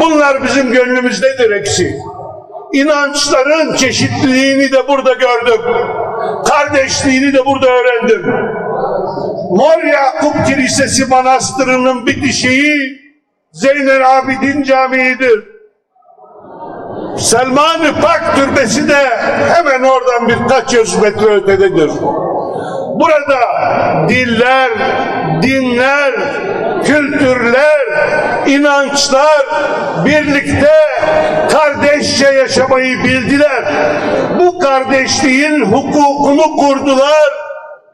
Bunlar bizim gönlümüzdedir eksik. İnançların çeşitliliğini de burada gördüm. Kardeşliğini de burada öğrendim. Mor Yakup Kilisesi Manastırı'nın bitişiği Zeynel Abidin Camii'dir. Selman-ı Pak Türbesi de hemen oradan birkaç yüz metre ötededir. Burada diller, dinler, kültürler, inançlar birlikte kardeşçe yaşamayı bildiler. Bu kardeşliğin hukukunu kurdular,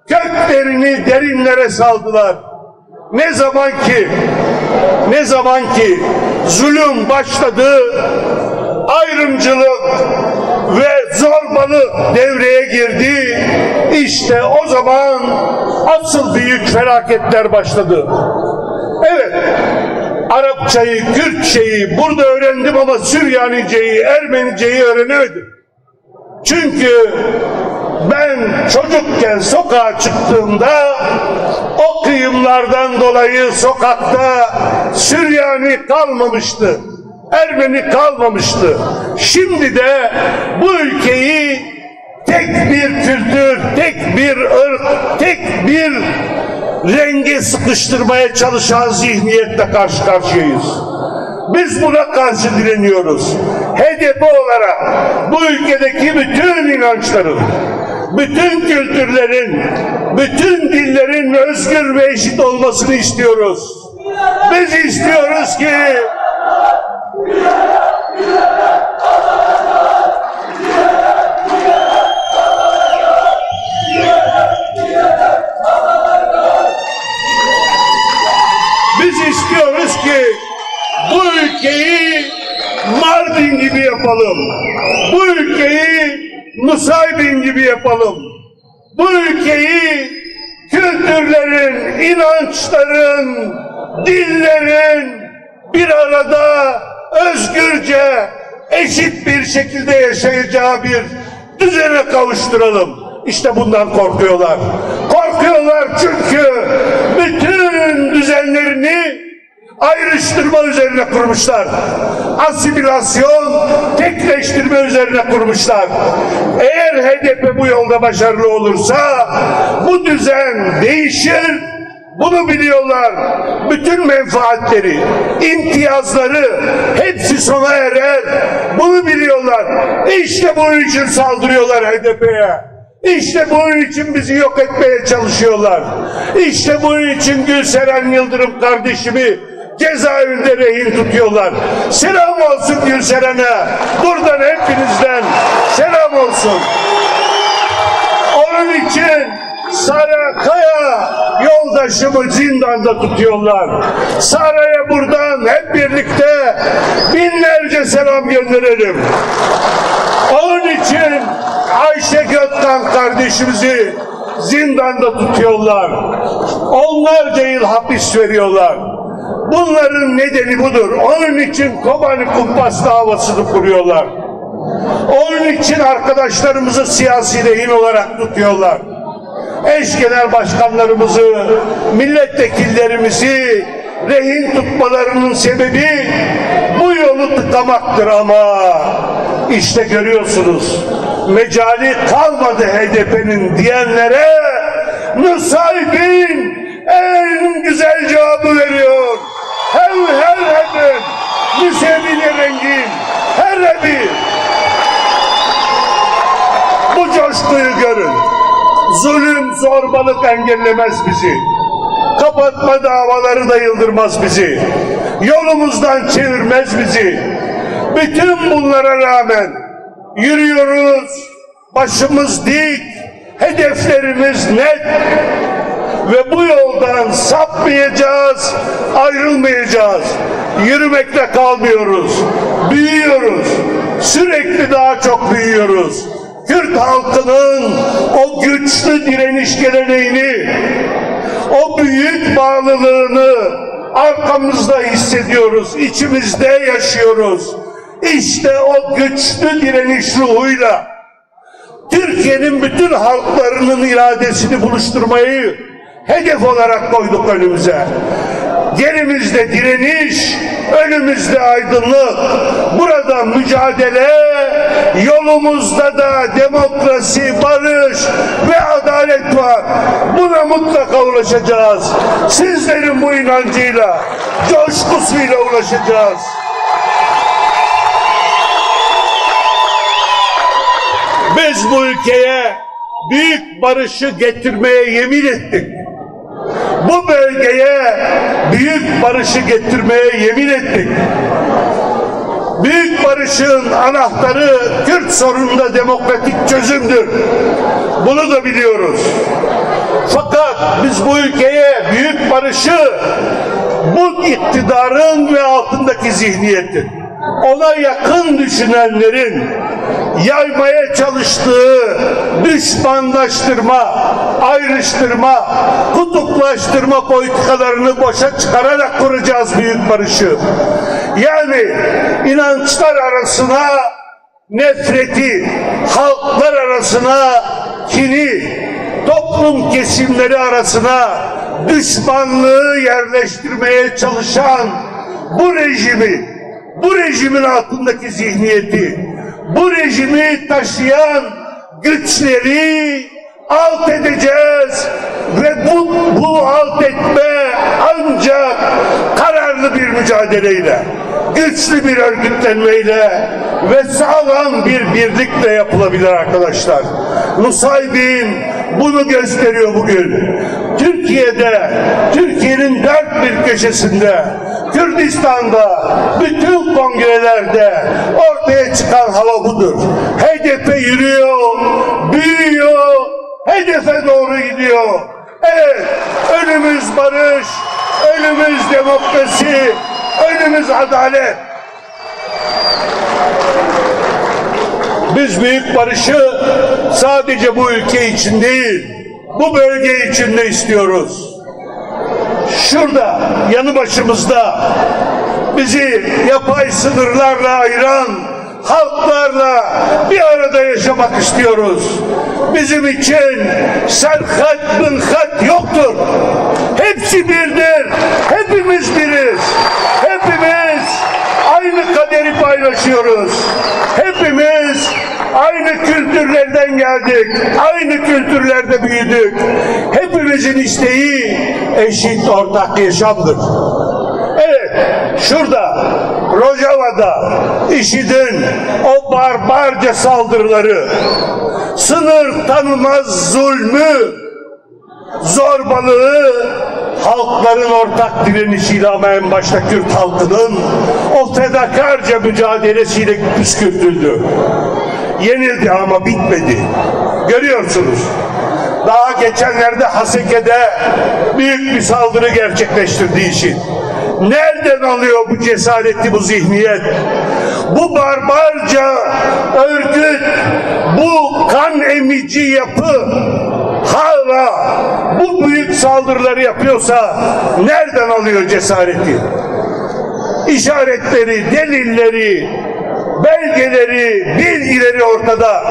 köklerini derinlere saldılar. Ne zaman ki ne zaman ki zulüm başladı, ayrımcılık ve zorbalık devreye girdi. İşte o zaman asıl büyük felaketler başladı. Evet, Arapçayı, Kürtçeyi burada öğrendim ama Süryaniceyi, Ermeniceyi öğrenemedim. Çünkü ben çocukken sokağa çıktığımda o kıyımlardan dolayı sokakta Süryani kalmamıştı. Ermeni kalmamıştı. Şimdi de bu ülkeyi tek bir kültür, tek bir ırk, tek bir renge sıkıştırmaya çalışan zihniyetle karşı karşıyayız. Biz buna karşı direniyoruz. HDP olarak bu ülkedeki bütün inançların, bütün kültürlerin, bütün dillerin özgür ve eşit olmasını istiyoruz. Biz istiyoruz ki yapalım. Bu ülkeyi Nusaybin gibi yapalım. Bu ülkeyi kültürlerin, inançların, dillerin bir arada özgürce, eşit bir şekilde yaşayacağı bir düzene kavuşturalım. İşte bundan korkuyorlar. Korkuyorlar çünkü bütün düzenlerini ayrıştırma üzerine kurmuşlar. Asimilasyon, tekleştirme üzerine kurmuşlar. Eğer HDP bu yolda başarılı olursa bu düzen değişir. Bunu biliyorlar. Bütün menfaatleri, imtiyazları hepsi sona erer. Bunu biliyorlar. İşte bunun için saldırıyorlar HDP'ye. İşte bunun için bizi yok etmeye çalışıyorlar. İşte bunun için Gülseren Yıldırım kardeşimi cezaevinde rehin tutuyorlar. Selam olsun Gülseren'e. Buradan hepinizden selam olsun. Onun için Sara Kaya yoldaşımı zindanda tutuyorlar. Sara'ya buradan hep birlikte binlerce selam gönderelim. Onun için Ayşe Gökkan kardeşimizi zindanda tutuyorlar. Onlarca yıl hapis veriyorlar. Bunların nedeni budur. Onun için Kobani Kumpas davasını kuruyorlar. Onun için arkadaşlarımızı siyasi rehin olarak tutuyorlar. Eş genel başkanlarımızı, milletvekillerimizi rehin tutmalarının sebebi bu yolu tıkamaktır ama işte görüyorsunuz mecali kalmadı HDP'nin diyenlere Nusaybin en güzel cevabı veriyor. Hev her hedin, müsebile rengin, her bir. Bu coşkuyu görün. Zulüm, zorbalık engellemez bizi. Kapatma davaları da yıldırmaz bizi. Yolumuzdan çevirmez bizi. Bütün bunlara rağmen yürüyoruz. Başımız dik. Hedeflerimiz net. Ve bu yoldan sapmayacağız, ayrılmayacağız. Yürümekte kalmıyoruz. Büyüyoruz. Sürekli daha çok büyüyoruz. Kürt halkının o güçlü direniş geleneğini, o büyük bağlılığını arkamızda hissediyoruz, içimizde yaşıyoruz. İşte o güçlü direniş ruhuyla Türkiye'nin bütün halklarının iradesini buluşturmayı hedef olarak koyduk önümüze. Gerimizde direniş, önümüzde aydınlık. Burada mücadele, yolumuzda da demokrasi, barış ve adalet var. Buna mutlaka ulaşacağız. Sizlerin bu inancıyla, coşkusuyla ulaşacağız. Biz bu ülkeye büyük barışı getirmeye yemin ettik. Bu bölgeye büyük barışı getirmeye yemin ettik. Büyük barışın anahtarı Kürt sorununda demokratik çözümdür. Bunu da biliyoruz. Fakat biz bu ülkeye büyük barışı bu iktidarın ve altındaki zihniyetin ona yakın düşünenlerin yaymaya çalıştığı düşmanlaştırma, ayrıştırma, kutuplaştırma politikalarını boşa çıkararak kuracağız büyük barışı. Yani inançlar arasına nefreti, halklar arasına kini, toplum kesimleri arasına düşmanlığı yerleştirmeye çalışan bu rejimi, bu rejimin altındaki zihniyeti, bu rejimi taşıyan güçleri alt edeceğiz ve bu, bu alt etme ancak kararlı bir mücadeleyle, güçlü bir örgütlenmeyle ve sağlam bir birlikle yapılabilir arkadaşlar. Nusaybin bunu gösteriyor bugün. Türkiye'de, Türkiye'nin dört bir köşesinde Kürdistan'da, bütün kongrelerde ortaya çıkan hava budur. Hedefe yürüyor, büyüyor, hedefe doğru gidiyor. Evet, önümüz barış, önümüz demokrasi, önümüz adalet. Biz büyük barışı sadece bu ülke için değil, bu bölge için de istiyoruz şurada yanı başımızda bizi yapay sınırlarla ayıran halklarla bir arada yaşamak istiyoruz. Bizim için serhat mınhat yoktur. Hepsi birdir. Hepimiz biriz. Hepimiz aynı kaderi paylaşıyoruz. Hepimiz aynı kültürlerden geldik. Aynı kültürlerde büyüdük. Hepimizin isteği eşit ortak yaşamdır. Evet, şurada Rojava'da işidin o barbarca saldırıları, sınır tanımaz zulmü, zorbalığı halkların ortak direnişiyle ama en başta Kürt halkının o fedakarca mücadelesiyle püskürtüldü. Yenildi ama bitmedi. Görüyorsunuz. Daha geçenlerde Haseke'de büyük bir saldırı gerçekleştirdi işi. Nereden alıyor bu cesareti, bu zihniyet? Bu barbarca örgüt, bu kan emici yapı hala bu büyük saldırıları yapıyorsa nereden alıyor cesareti? İşaretleri, delilleri, belgeleri, bilgileri ortada.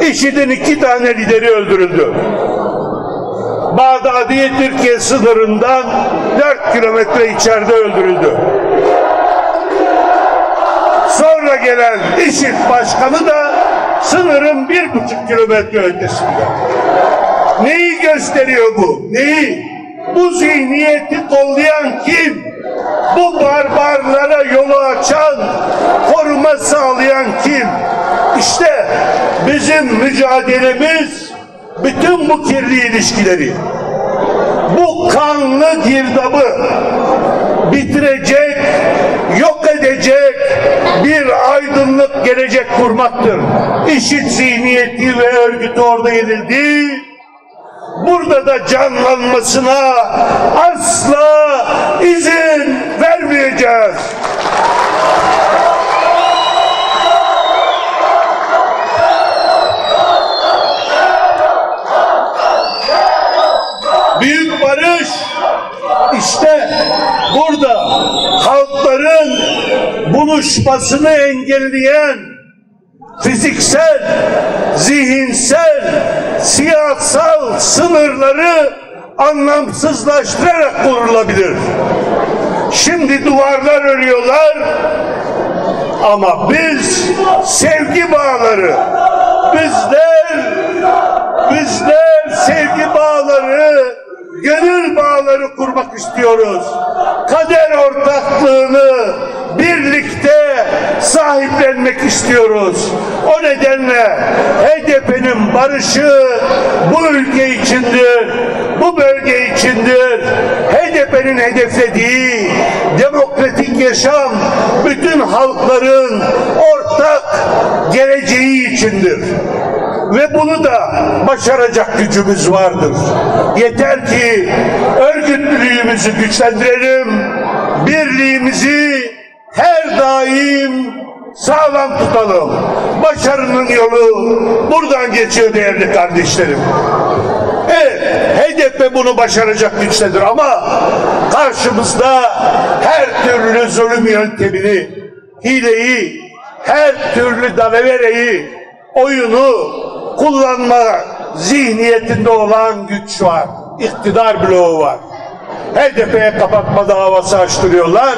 IŞİD'in iki tane lideri öldürüldü. Bağdadi Türkiye sınırından 4 kilometre içeride öldürüldü. Sonra gelen IŞİD başkanı da sınırın bir buçuk kilometre ötesinde. Neyi gösteriyor bu? Neyi? Bu zihniyeti kollayan kim? Bu barbarlara yolu açan, koruma sağlayan kim? İşte bizim mücadelemiz bütün bu kirli ilişkileri, bu kanlı girdabı bitirecek, yok edecek bir aydınlık gelecek kurmaktır. İşit zihniyeti ve örgütü orada yenildi. Burada da canlanmasına asla izin vermeyeceğiz. Büyük barış işte burada halkların buluşmasını engelleyen fiziksel, zihinsel, siyasal sınırları anlamsızlaştırarak kurulabilir. Şimdi duvarlar örüyorlar. Ama biz sevgi bağları, bizler, bizler sevgi bağları, gönül bağları kurmak istiyoruz. Kader ortaklığını birlikte sahiplenmek istiyoruz. O nedenle HDP'nin barışı bu ülke içindir, bu bölge içindir. HDP'nin hedeflediği demokratik yaşam bütün halkların ortak geleceği içindir. Ve bunu da başaracak gücümüz vardır. Yeter ki örgütlülüğümüzü güçlendirelim, birliğimizi her daim sağlam tutalım. Başarının yolu buradan geçiyor değerli kardeşlerim. Evet, HDP bunu başaracak güçtedir ama karşımızda her türlü zulüm yöntemini, hileyi, her türlü dalavereyi, oyunu kullanma zihniyetinde olan güç var. İktidar bloğu var. HDP'ye kapatma davası açtırıyorlar.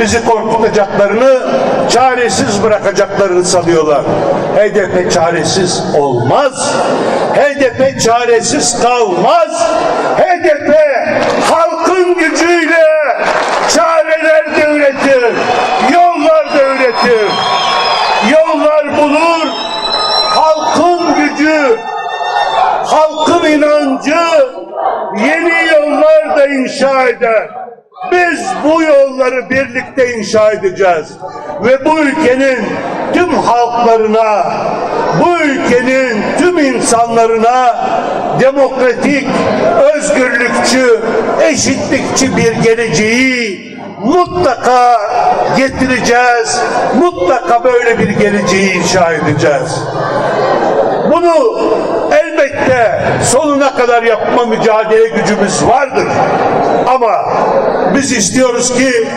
Bizi korkutacaklarını, çaresiz bırakacaklarını sanıyorlar. HDP çaresiz olmaz. HDP çaresiz kalmaz. HDP halkın gücüyle çareler de üretir, yollar da üretir. Yollar bulur, halkın gücü, inancı yeni yollar da inşa eder. Biz bu yolları birlikte inşa edeceğiz. Ve bu ülkenin tüm halklarına, bu ülkenin tüm insanlarına demokratik, özgürlükçü, eşitlikçi bir geleceği mutlaka getireceğiz. Mutlaka böyle bir geleceği inşa edeceğiz. Bunu elbette sonuna kadar yapma mücadele gücümüz vardır. Ama biz istiyoruz ki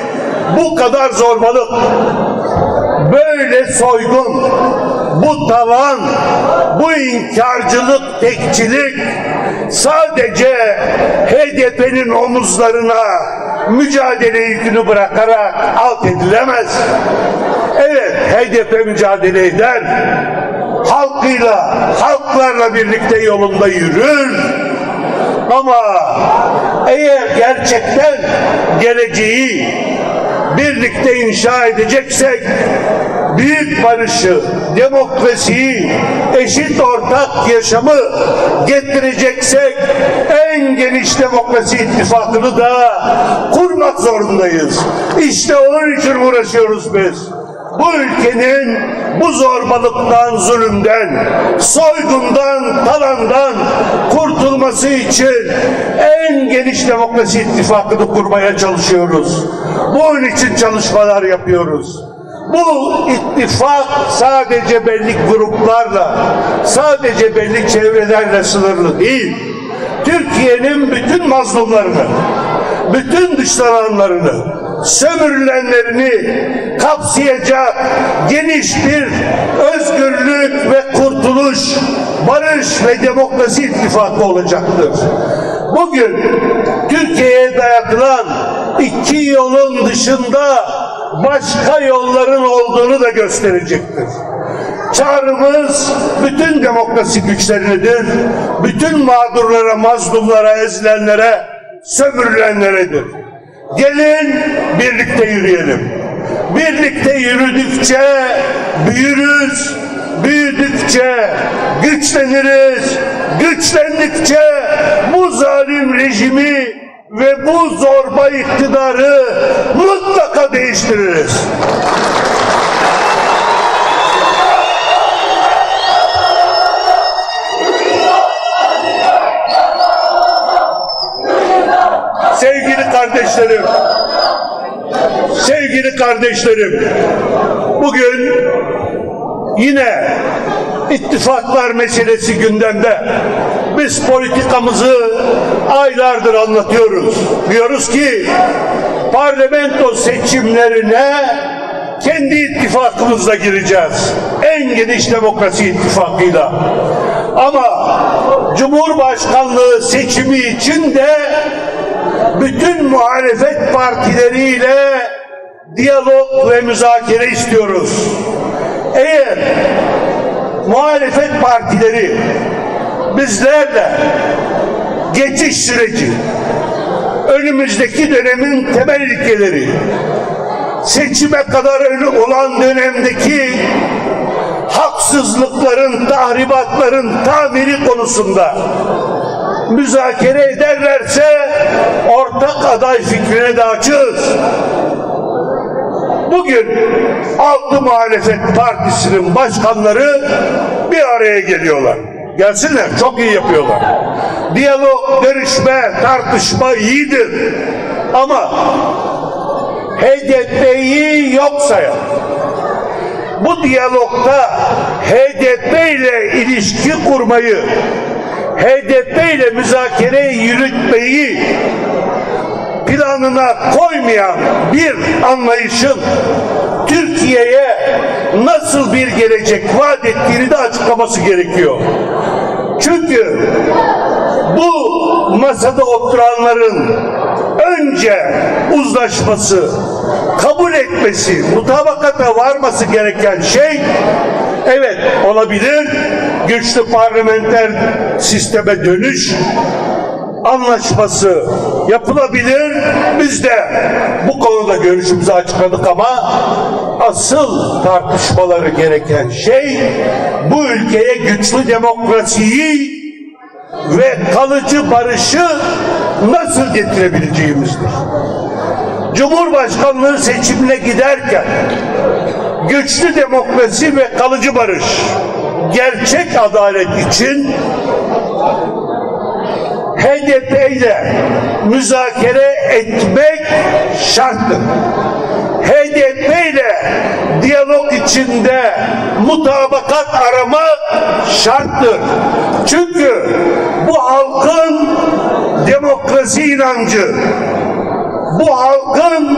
bu kadar zorbalık, böyle soygun, bu talan, bu inkarcılık, tekçilik sadece HDP'nin omuzlarına mücadele yükünü bırakarak alt edilemez. Evet HDP mücadele eder halkıyla, halklarla birlikte yolunda yürür. Ama eğer gerçekten geleceği birlikte inşa edeceksek büyük barışı, demokrasiyi, eşit ortak yaşamı getireceksek en geniş demokrasi ittifakını da kurmak zorundayız. İşte onun için uğraşıyoruz biz bu ülkenin bu zorbalıktan, zulümden, soygundan, talandan kurtulması için en geniş demokrasi ittifakını kurmaya çalışıyoruz. Bunun için çalışmalar yapıyoruz. Bu ittifak sadece belli gruplarla, sadece belli çevrelerle sınırlı değil. Türkiye'nin bütün mazlumlarını, bütün dışlananlarını, sömürülenlerini kapsayacak geniş bir özgürlük ve kurtuluş, barış ve demokrasi ittifakı olacaktır. Bugün Türkiye'ye dayatılan iki yolun dışında başka yolların olduğunu da gösterecektir. Çağrımız bütün demokrasi güçlerinedir. Bütün mağdurlara, mazlumlara, ezilenlere, sömürülenleredir. Gelin birlikte yürüyelim. Birlikte yürüdükçe büyürüz, büyüdükçe güçleniriz, güçlendikçe bu zalim rejimi ve bu zorba iktidarı mutlaka değiştiririz. Kardeşlerim, sevgili kardeşlerim, bugün yine ittifaklar meselesi gündemde. Biz politikamızı aylardır anlatıyoruz. Diyoruz ki parlamento seçimlerine kendi ittifakımızla gireceğiz. En geniş demokrasi ittifakıyla. Ama Cumhurbaşkanlığı seçimi için de bütün muhalefet partileriyle diyalog ve müzakere istiyoruz. Eğer muhalefet partileri bizlerle geçiş süreci, önümüzdeki dönemin temel ilkeleri, seçime kadar olan dönemdeki haksızlıkların, tahribatların tamiri konusunda müzakere ederlerse ortak aday fikrine de açığız. Bugün altı muhalefet partisinin başkanları bir araya geliyorlar. Gelsinler, çok iyi yapıyorlar. Diyalog, görüşme, tartışma iyidir. Ama HDP'yi yok sayan, bu diyalogda HDP ile ilişki kurmayı, HDP ile müzakereyi yürütmeyi planına koymayan bir anlayışın Türkiye'ye nasıl bir gelecek vaat ettiğini de açıklaması gerekiyor. Çünkü bu masada oturanların önce uzlaşması, kabul etmesi, mutabakata varması gereken şey evet olabilir. Güçlü parlamenter sisteme dönüş anlaşması yapılabilir. Biz de bu konuda görüşümüzü açıkladık ama asıl tartışmaları gereken şey bu ülkeye güçlü demokrasiyi ve kalıcı barışı nasıl getirebileceğimizdir. Cumhurbaşkanlığı seçimine giderken güçlü demokrasi ve kalıcı barış, gerçek adalet için HDP ile müzakere etmek şarttır. HDP ile diyalog içinde mutabakat aramak şarttır. Çünkü bu halkın demokrasi inancı, bu halkın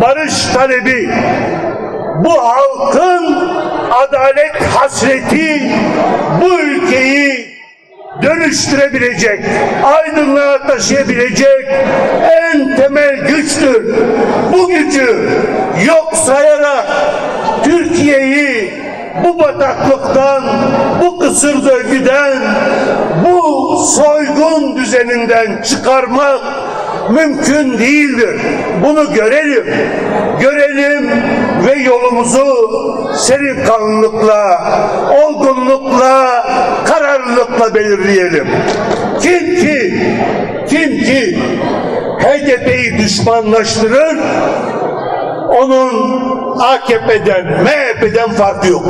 barış talebi, bu halkın adalet hasreti bu ülkeyi dönüştürebilecek, aydınlığa taşıyabilecek en temel güçtür. Bu gücü yok sayarak Türkiye'yi bu bataklıktan, bu kısır döngüden, bu soygun düzeninden çıkarmak mümkün değildir. Bunu görelim. Görelim ve yolumuzu serin kanlılıkla, olgunlukla, kararlılıkla belirleyelim. Kim ki, kim ki HDP'yi düşmanlaştırır, onun AKP'den, MHP'den farkı yok.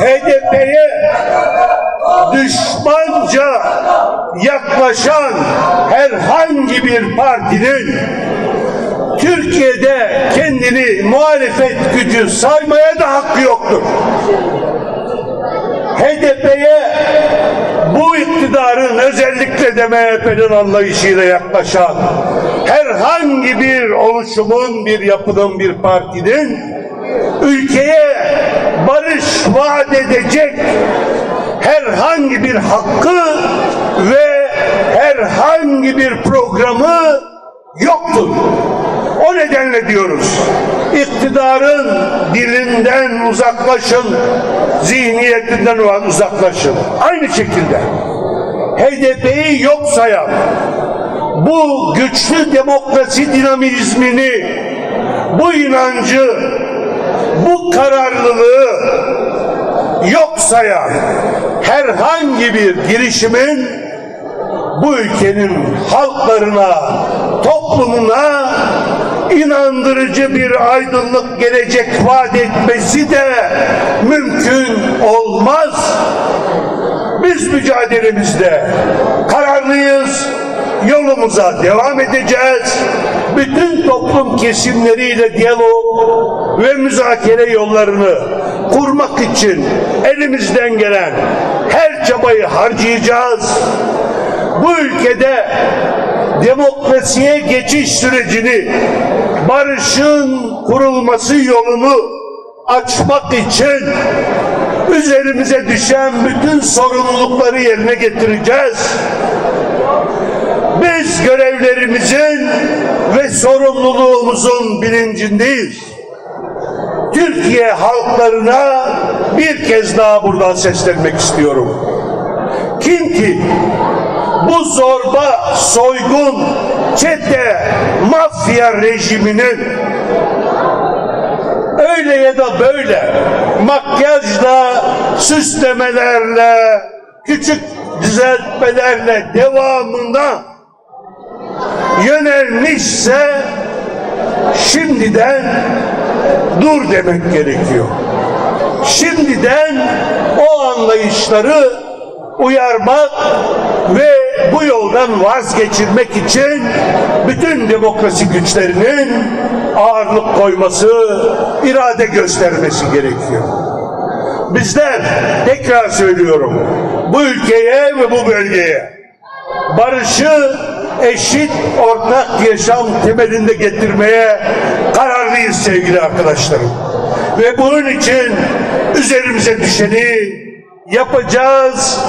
HDP'ye düşmanca yaklaşan herhangi bir partinin Türkiye'de kendini muhalefet gücü saymaya da hakkı yoktur. HDP'ye bu iktidarın özellikle de MHP'nin anlayışıyla yaklaşan herhangi bir oluşumun, bir yapının, bir partinin ülkeye barış vaat edecek herhangi bir hakkı ve herhangi bir programı yoktur. O nedenle diyoruz, iktidarın dilinden uzaklaşın, zihniyetinden uzaklaşın. Aynı şekilde HDP'yi yok sayan, bu güçlü demokrasi dinamizmini, bu inancı, bu kararlılığı yok sayan herhangi bir girişimin bu ülkenin halklarına, toplumuna inandırıcı bir aydınlık gelecek vaat etmesi de mümkün olmaz. Biz mücadelemizde kararlıyız, yolumuza devam edeceğiz. Bütün toplum kesimleriyle diyalog ve müzakere yollarını kurmak için elimizden gelen her çabayı harcayacağız. Bu ülkede demokrasiye geçiş sürecini, barışın kurulması yolunu açmak için üzerimize düşen bütün sorumlulukları yerine getireceğiz. Biz görevlerimizin ve sorumluluğumuzun bilincindeyiz. Türkiye halklarına bir kez daha buradan seslenmek istiyorum. Kim ki bu zorba, soygun, çete, mafya rejiminin öyle ya da böyle makyajla, süslemelerle, küçük düzeltmelerle devamında yönelmişse şimdiden dur demek gerekiyor. Şimdiden o anlayışları uyarmak ve bu yoldan vazgeçirmek için bütün demokrasi güçlerinin ağırlık koyması, irade göstermesi gerekiyor. Bizler tekrar söylüyorum bu ülkeye ve bu bölgeye barışı eşit ortak yaşam temelinde getirmeye kararlıyız sevgili arkadaşlarım. Ve bunun için üzerimize düşeni yapacağız,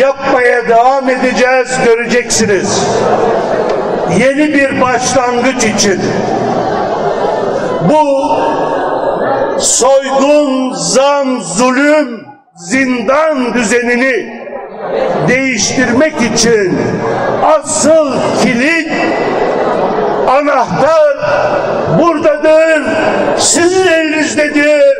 yapmaya devam edeceğiz, göreceksiniz. Yeni bir başlangıç için bu soygun, zam, zulüm, zindan düzenini değiştirmek için asıl kilit anahtar buradadır. Sizin elinizdedir.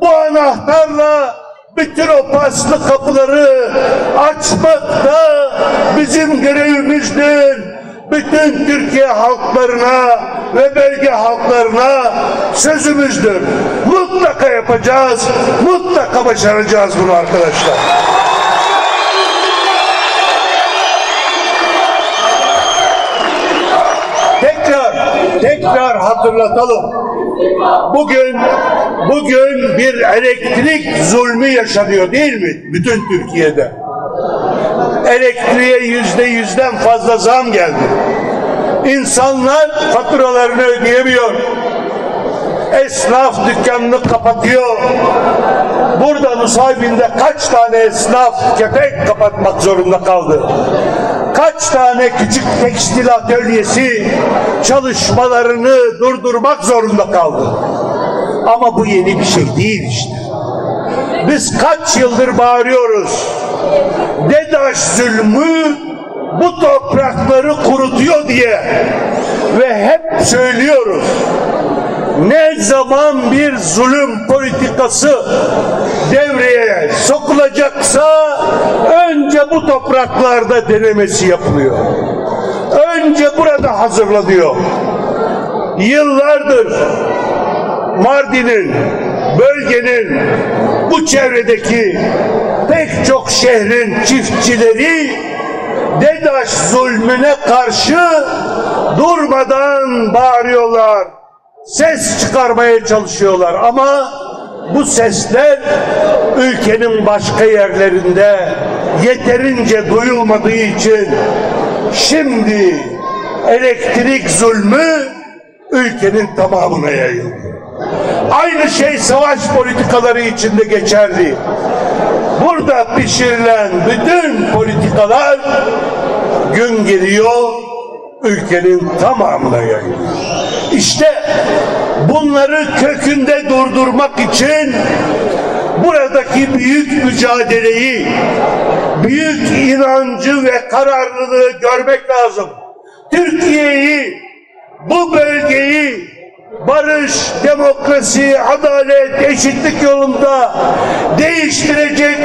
Bu anahtarla bütün o paslı kapıları açmak da bizim görevimizdir. Bütün Türkiye halklarına ve bölge halklarına sözümüzdür. Mutlaka yapacağız, mutlaka başaracağız bunu arkadaşlar. Tekrar, hatırlatalım. Bugün, bugün bir elektrik zulmü yaşanıyor değil mi? Bütün Türkiye'de. Elektriğe yüzde yüzden fazla zam geldi. İnsanlar faturalarını ödeyemiyor. Esnaf dükkanını kapatıyor. Burada Nusaybin'de kaç tane esnaf kepek kapatmak zorunda kaldı? Kaç tane küçük tekstil atölyesi çalışmalarını durdurmak zorunda kaldı? Ama bu yeni bir şey değil işte. Biz kaç yıldır bağırıyoruz. DEDAŞ zulmü bu toprakları kurutuyor diye ve hep söylüyoruz. Ne zaman bir zulüm politikası devreye sokulacaksa önce bu topraklarda denemesi yapılıyor. Önce burada hazırlanıyor. Yıllardır Mardin'in, bölgenin, bu çevredeki pek çok şehrin çiftçileri DEDAŞ zulmüne karşı durmadan bağırıyorlar. Ses çıkarmaya çalışıyorlar ama bu sesler ülkenin başka yerlerinde yeterince duyulmadığı için şimdi elektrik zulmü ülkenin tamamına yayıldı. Aynı şey savaş politikaları içinde geçerli. Burada pişirilen bütün politikalar gün geliyor ülkenin tamamına yayılıyor. İşte bunları kökünde durdurmak için buradaki büyük mücadeleyi, büyük inancı ve kararlılığı görmek lazım. Türkiye'yi, bu bölgeyi barış, demokrasi, adalet, eşitlik yolunda değiştirecek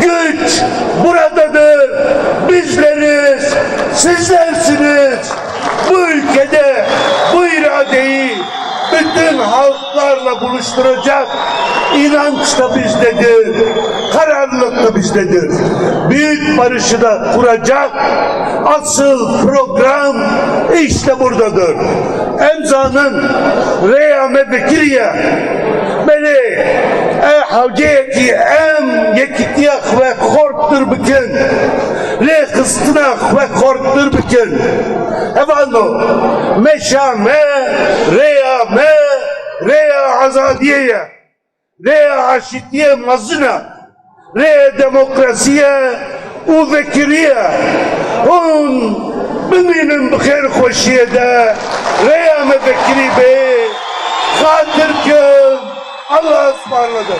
güç buradadır. Bizleriz, sizlersiniz. Bu ülkede bu iradeyi bütün halklarla buluşturacak inanç da bizdedir. Kararlılık da bizdedir. Büyük barışı da kuracak asıl program işte buradadır. Emzanın Reyame Bekiriye beni e havciyeti em yekitiyah ve korktur bükün le kıstınah ve korktur bükün efendim meşame reyame reya azadiyeye re aşitiye mazına, re demokrasiye u vekiriye, biminin bixer xoşiye de, re me vekiri be, xatir ki Allah ısmarladı.